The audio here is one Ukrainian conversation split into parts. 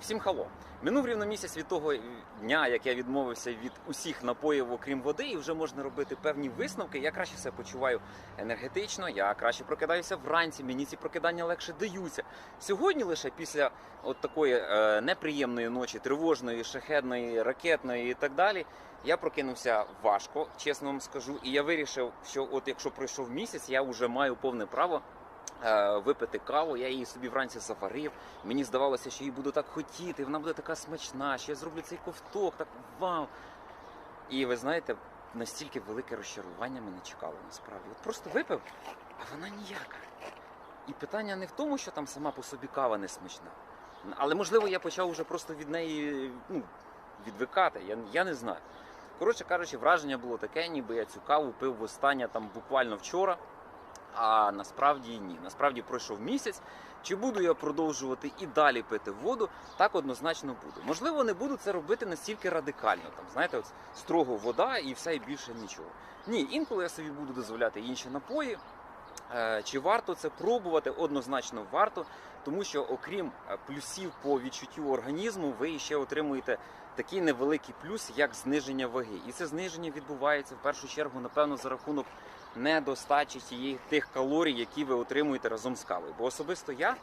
Всім хало. Минув рівно місяць від того дня, як я відмовився від усіх напоїв, окрім води, і вже можна робити певні висновки. Я краще себе почуваю енергетично, я краще прокидаюся вранці, мені ці прокидання легше даються. Сьогодні лише після от такої е, неприємної ночі, тривожної, шахедної, ракетної і так далі. Я прокинувся важко, чесно вам скажу, і я вирішив, що от якщо пройшов місяць, я вже маю повне право випити каву. Я її собі вранці заварив. Мені здавалося, що її буду так хотіти, вона буде така смачна, що я зроблю цей ковток, так вау. І ви знаєте, настільки велике розчарування мене чекало насправді. От просто випив, а вона ніяка. І питання не в тому, що там сама по собі кава не смачна. Але можливо я почав вже просто від неї ну, відвикати. Я, я не знаю. Коротше кажучи, враження було таке, ніби я цю каву пив востаннє там буквально вчора. А насправді ні. Насправді пройшов місяць. Чи буду я продовжувати і далі пити воду? Так однозначно буду. Можливо, не буду це робити настільки радикально. Там знаєте, от строго вода і все і більше нічого. Ні, інколи я собі буду дозволяти інші напої. Е, Чи варто це пробувати? Однозначно варто, тому що окрім е, плюсів по відчуттю організму, ви ще отримуєте такий невеликий плюс, як зниження ваги. І це зниження відбувається в першу чергу, напевно, за рахунок недостачі тих калорій, які ви отримуєте разом з кавою. Бо особисто я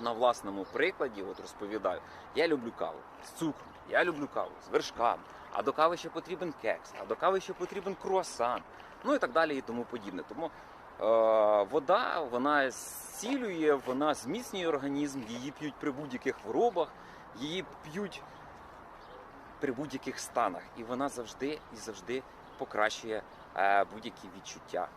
на власному прикладі от розповідаю, я люблю каву з цукром, я люблю каву з вершками, а до кави ще потрібен кекс, а до кави ще потрібен круасан, ну і так далі, і тому подібне. Тому вода вона зцілює, вона зміцнює організм, її п'ють при будь-яких хворобах, її п'ють при будь-яких станах, і вона завжди і завжди покращує е, будь-які відчуття.